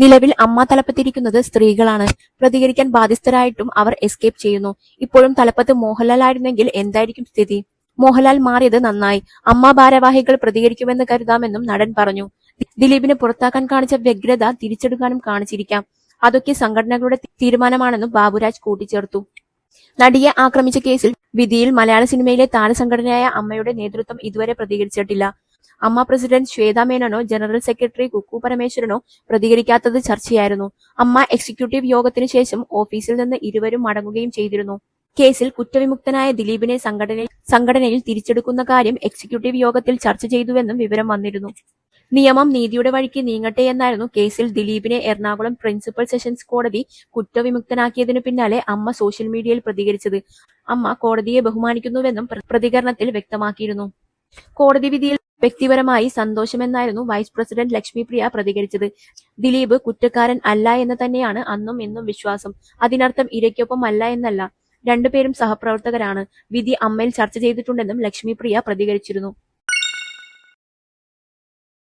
നിലവിൽ അമ്മ തലപ്പത്തിരിക്കുന്നത് സ്ത്രീകളാണ്. പ്രതികരിക്കാൻ ബാധ്യസ്ഥരായിട്ടും അവർ എസ്കേപ്പ് ചെയ്യുന്നു. ഇപ്പോഴും തലപ്പത്ത് മോഹൻലാൽ ആയിരുന്നെങ്കിൽ എന്തായിരിക്കും സ്ഥിതി? മോഹൻലാൽ മാറിയത് നന്നായി. അമ്മ ഭാരവാഹികൾ പ്രതികരിക്കുമെന്ന് കരുതാമെന്നും നടൻ പറഞ്ഞു. ദിലീപിനെ പുറത്താക്കാൻ കാണിച്ച വ്യഗ്രത തിരിച്ചെടുക്കാനും കാണിച്ചിരിക്കാം. അതൊക്കെ സംഘടനകളുടെ തീരുമാനമാണെന്നും ബാബുരാജ് കൂട്ടിച്ചേർത്തു. നടിയെ ആക്രമിച്ച കേസിൽ വിധിയിൽ മലയാള സിനിമയിലെ താരസംഘടനയായ അമ്മയുടെ നേതൃത്വം ഇതുവരെ പ്രതികരിച്ചിട്ടില്ല. അമ്മ പ്രസിഡന്റ് ശ്വേതാമേനോ ജനറൽ സെക്രട്ടറി കുക്കു പരമേശ്വരനോ പ്രതികരിക്കാത്തത് ചർച്ചയായിരുന്നു. അമ്മ എക്സിക്യൂട്ടീവ് യോഗത്തിനു ശേഷം ഓഫീസിൽ നിന്ന് ഇരുവരും മടങ്ങുകയും ചെയ്തിരുന്നു. കേസിൽ കുറ്റവിമുക്തനായ ദിലീപിനെ സംഘടനയിൽ സംഘടനയിൽ തിരിച്ചെടുക്കുന്ന കാര്യം എക്സിക്യൂട്ടീവ് യോഗത്തിൽ ചർച്ച ചെയ്തുവെന്നും വിവരം വന്നിരുന്നു. നിയമം നീതിയുടെ വഴിക്ക് നീങ്ങട്ടെ എന്നായിരുന്നു കേസിൽ ദിലീപിനെ എറണാകുളം പ്രിൻസിപ്പൽ സെഷൻസ് കോടതി കുറ്റവിമുക്തനാക്കിയതിനു പിന്നാലെ അമ്മ സോഷ്യൽ മീഡിയയിൽ പ്രതികരിച്ചത്. അമ്മ കോടതിയെ ബഹുമാനിക്കുന്നുവെന്നും പ്രതികരണത്തിൽ വ്യക്തമാക്കിയിരുന്നു. കോടതി വിധിയിൽ വ്യക്തിപരമായി സന്തോഷമെന്നായിരുന്നു വൈസ് പ്രസിഡന്റ് ലക്ഷ്മി പ്രിയ പ്രതികരിച്ചത്. ദിലീപ് കുറ്റക്കാരൻ അല്ല എന്ന് തന്നെയാണ് അന്നും ഇന്നും വിശ്വാസം. അതിനർത്ഥം ഇരയ്ക്കൊപ്പം അല്ല എന്നല്ല. രണ്ടുപേരും സഹപ്രവർത്തകരാണ്. വിധി അമ്മയിൽ ചർച്ച ചെയ്തിട്ടുണ്ടെന്നും ലക്ഷ്മി പ്രിയ പ്രതികരിച്ചിരുന്നു.